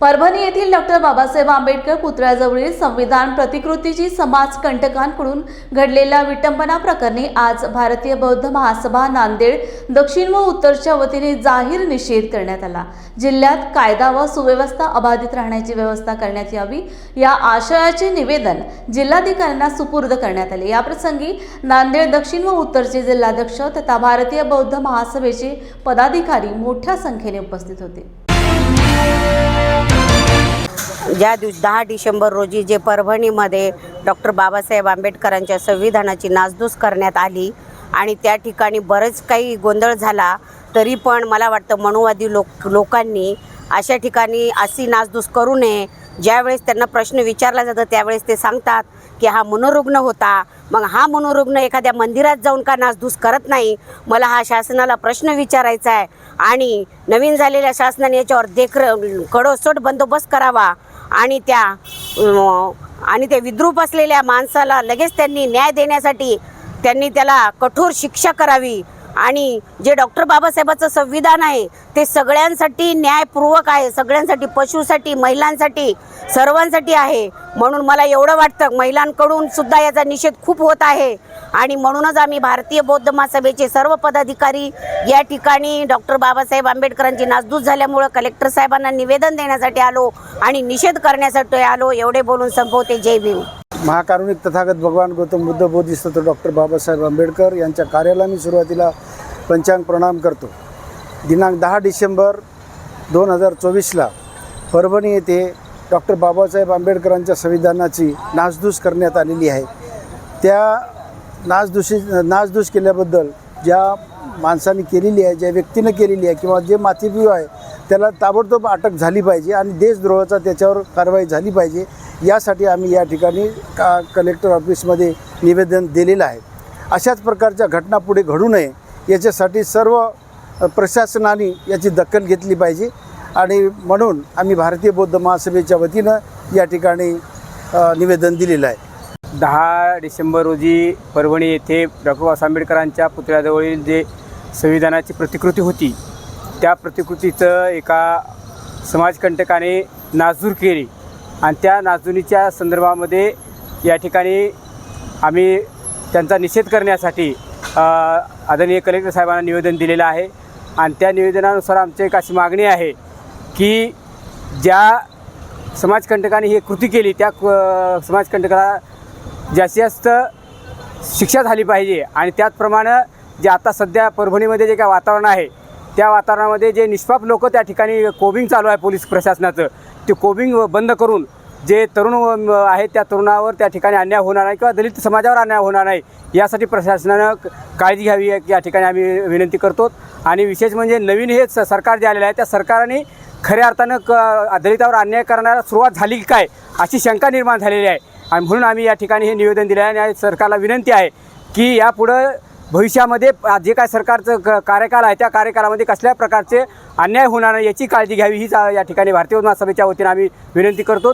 परभणी येथील डॉक्टर बाबासाहेब आंबेडकर पुतळ्याजवळील संविधान प्रतिकृतीची समाज कंटकांकडून घडलेल्या विटंबना प्रकरणी आज भारतीय बौद्ध महासभा नांदेड दक्षिण व उत्तरच्या वतीने जाहीर निषेध करण्यात आला. जिल्ह्यात कायदा व सुव्यवस्था अबाधित राहण्याची व्यवस्था करण्यात यावी या आशयाचे निवेदन जिल्हाधिकाऱ्यांना सुपूर्द करण्यात आले. याप्रसंगी नांदेड दक्षिण व उत्तरचे जिल्हाध्यक्ष तथा भारतीय बौद्ध महासभेचे पदाधिकारी मोठ्या संख्येने उपस्थित होते. ज्या दिवशी दहा डिसेंबर रोजी जे परभणीमध्ये डॉक्टर बाबासाहेब आंबेडकरांच्या संविधानाची नासधूस करण्यात आली आणि त्या ठिकाणी बरंच काही गोंधळ झाला तरी पण मला वाटतं मनुवादी लोक लोकांनी अशा ठिकाणी अशी नासधूस करू नये ज्यावेळेस त्यांना प्रश्न विचारला जातो त्यावेळेस ते सांगतात की हा मनोरुग्ण होता. मग हा मनोरुग्ण एखाद्या मंदिरात जाऊन का नासधूस करत नाही? मला हा शासनाला प्रश्न विचारायचा आहे. आणि नवीन झालेल्या शासनाने याच्यावर देखर कडोसोट बंदोबस्त करावा. आणि त्या आणि ते विद्रूप असलेल्या माणसाला लगेच त्यांनी न्याय देण्यासाठी त्यांनी त्याला कठोर शिक्षा करावी. आणि जे डॉक्टर बाबासाहेबाचं संविधान आहे ते सगळ्यांसाठी न्यायपूर्वक आहे सगळ्यांसाठी पशुसाठी महिलांसाठी सर्वांसाठी आहे. म्हणून मला एवढं वाटतं महिलांकडून सुद्धा याचा निषेध खूप होत आहे. आणि म्हणूनच आम्ही भारतीय बौद्ध महासभेचे सर्व पदाधिकारी या ठिकाणी डॉक्टर बाबासाहेब आंबेडकरांची नासधूस झाल्यामुळं कलेक्टर साहेबांना निवेदन देण्यासाठी आलो आणि निषेध करण्यासाठी आलो. एवढे बोलून संपवते. जय भीम. महाकारुणिक तथागत भगवान गौतम बुद्ध बोधिसत्व डॉक्टर बाबासाहेब आंबेडकर यांच्या कार्याला मी सुरुवातीला पंचांग प्रणाम करतो. दिनांक दहा डिसेंबर दोन हजार चोवीसला परभणी येथे डॉक्टर बाबासाहेब आंबेडकरांच्या संविधानाची नासधूस करण्यात आलेली आहे. त्या नासधुशी नासधूस केल्याबद्दल ज्या माणसाने केलेली आहे ज्या व्यक्तीनं केलेली आहे किंवा जे माथीपीव आहे त्याला ताबडतोब अटक झाली पाहिजे आणि देशद्रोहाचा त्याच्यावर कारवाई झाली पाहिजे यासाठी आम्ही या ठिकाणी का कलेक्टर ऑफिसमध्ये निवेदन दिलेलं आहे. अशाच प्रकारच्या घटना पुढे घडू नये याच्यासाठी सर्व प्रशासनाने याची दखल घेतली पाहिजे आणि म्हणून आम्ही भारतीय बौद्ध महासभेच्या वतीनं या ठिकाणी निवेदन दिलेलं आहे. दहा डिसेंबर रोजी परभणी येथे डॉक्टर बाबासाहेब आंबेडकरांच्या पुतळ्याजवळील जे संविधानाची प्रतिकृती होती त्या प्रतिकृतीचं एका समाजकंटकाने नाजूर केली. आणि त्या नाजुनीच्या संदर्भामध्ये या ठिकाणी आम्ही त्यांचा निषेध करण्यासाठी आदरणीय कलेक्टर साहेबांना निवेदन दिलेलं आहे. आणि त्या निवेदनानुसार आमची एक अशी मागणी आहे की ज्या समाजकंटकाने ही कृती केली त्या क- समाजकंटकाला जास्तीत जास्त शिक्षा झाली पाहिजे. आणि त्याचप्रमाणे जे आता सध्या परभणीमध्ये जे काय वातावरण आहे त्या वातावरणामध्ये जे निष्पाप लोक त्या ठिकाणी कोबिंग चालू आहे पोलीस प्रशासनाचं ते कोबिंग बंद करून जे तरुण आहेत त्या तरुणावर त्या ठिकाणी अन्याय होणार नाही किंवा दलित समाजावर अन्याय होणार नाही यासाठी प्रशासनानं काळजी घ्यावी या- या ठिकाणी आम्ही विनंती करतो. आणि विशेष म्हणजे नवीन हे स- सरकार जे आलेलं आहे त्या सरकारने खऱ्या अर्थानं क दलितावर अन्याय करण्याला सुरुवात झाली की काय अशी शंका निर्माण झालेली आहे. आणि म्हणून आम्ही या ठिकाणी हे निवेदन दिलं आहे आणि सरकारला विनंती आहे की यापुढं भविष्यामध्ये जे काय सरकारचं क कार्यकाळ आहे त्या कार्यकाळामध्ये कसल्या प्रकारचे अन्याय होणार नाही याची काळजी घ्यावी हीच या ठिकाणी भारतीय महासभेच्या वतीनं आम्ही विनंती करतो.